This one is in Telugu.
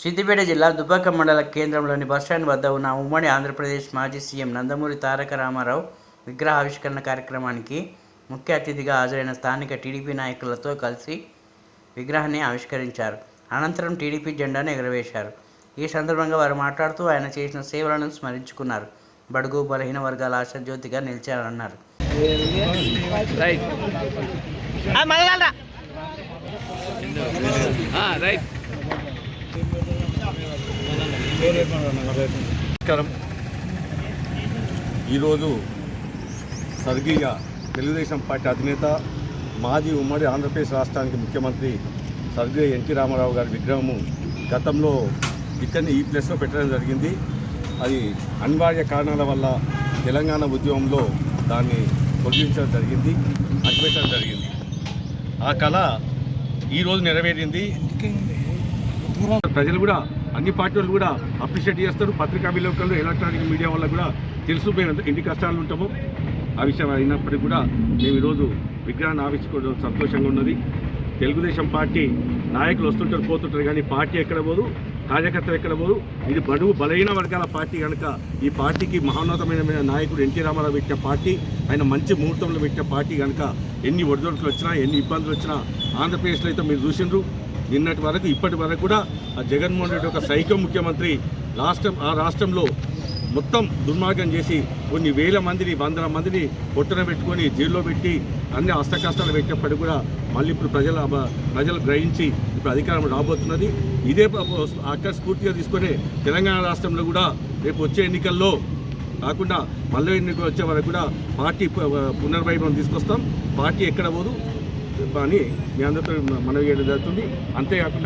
సిద్దిపేట జిల్లా దుబ్బాక మండల కేంద్రంలోని బస్టాండ్ వద్ద ఉన్న ఉమ్మడి ఆంధ్రప్రదేశ్ మాజీ సీఎం నందమూరి తారక రామారావు విగ్రహ ఆవిష్కరణ కార్యక్రమానికి ముఖ్య అతిథిగా హాజరైన స్థానిక టీడీపీ నాయకులతో కలిసి విగ్రహాన్ని ఆవిష్కరించారు. అనంతరం టీడీపీ జెండాను ఎగురవేశారు. ఈ సందర్భంగా వారు మాట్లాడుతూ ఆయన చేసిన సేవలను స్మరించుకున్నారు. బడుగు బలహీన వర్గాల ఆశాజ్యోతిగా నిలిచారన్నారు. రైట్. రైట్. నమస్కారం. ఈరోజు స్వర్గీయ తెలుగుదేశం పార్టీ అధినేత మాజీ ఉమ్మడి ఆంధ్రప్రదేశ్ రాష్ట్రానికి ముఖ్యమంత్రి స్వర్గీయ ఎన్టీ రామారావు గారి విగ్రహము గతంలో ఇక్కడనే ఈ ప్లేస్లో పెట్టడం జరిగింది. అది అనివార్య కారణాల వల్ల తెలంగాణ ఉద్యమంలో దాన్ని తొలగించడం జరిగింది అడ్డుపెట్టడం జరిగింది. ఆ కళ ఈరోజు నెరవేరింది. ప్రజలు కూడా అన్ని పార్టీలు కూడా అప్రిషియేట్ చేస్తారు. పత్రికా విలేకరులు ఎలక్ట్రానిక్ మీడియా వల్ల కూడా తెలుసు. మేము ఎన్ని కష్టాలు ఉంటామో ఆ విషయం అయినప్పటికీ కూడా మేము ఈరోజు విగ్రహాన్ని ఆవిష్కోవడం సంతోషంగా ఉన్నది. తెలుగుదేశం పార్టీ నాయకులు వస్తుంటారు పోతుంటారు కానీ పార్టీ ఎక్కడ పోదు కార్యకర్తలు ఎక్కడ పోదు. ఇది బడుగు బలహీన వర్గాల పార్టీ కనుక ఈ పార్టీకి మహోన్నతమైన నాయకుడు ఎన్టీ రామారావు పెట్టిన పార్టీ ఆయన మంచి ముహూర్తంలో పెట్టిన పార్టీ కనుక ఎన్ని ఒడిదొడుకులు వచ్చినా ఎన్ని ఇబ్బందులు వచ్చినా ఆంధ్రప్రదేశ్లో అయితే మీరు చూసిండ్రు. నిన్నటి వరకు ఇప్పటి వరకు కూడా ఆ జగన్మోహన్ రెడ్డి ఒక సైకో ముఖ్యమంత్రి రాష్ట్రం ఆ రాష్ట్రంలో మొత్తం దుర్మార్గం చేసి కొన్ని వేల మందిని వందల మందిని పొట్టన పెట్టుకొని జైల్లో పెట్టి అన్ని అస్తకష్టాలు పెట్టినప్పటికీ కూడా మళ్ళీ ఇప్పుడు ప్రజల ప్రజలు గ్రహించి ఇప్పుడు అధికారం రాబోతున్నది. ఇదే అక్కడ స్ఫూర్తిగా తీసుకొని తెలంగాణ రాష్ట్రంలో కూడా రేపు వచ్చే ఎన్నికల్లో కాకుండా మళ్ళీ ఎన్నికలు వచ్చే వరకు కూడా పార్టీ పునర్వైభవం తీసుకొస్తాం. పార్టీ ఎక్కడ పోదు. అని మీ అందరితో మనవి చేయడం జరుగుతుంది. అంతేకాకుండా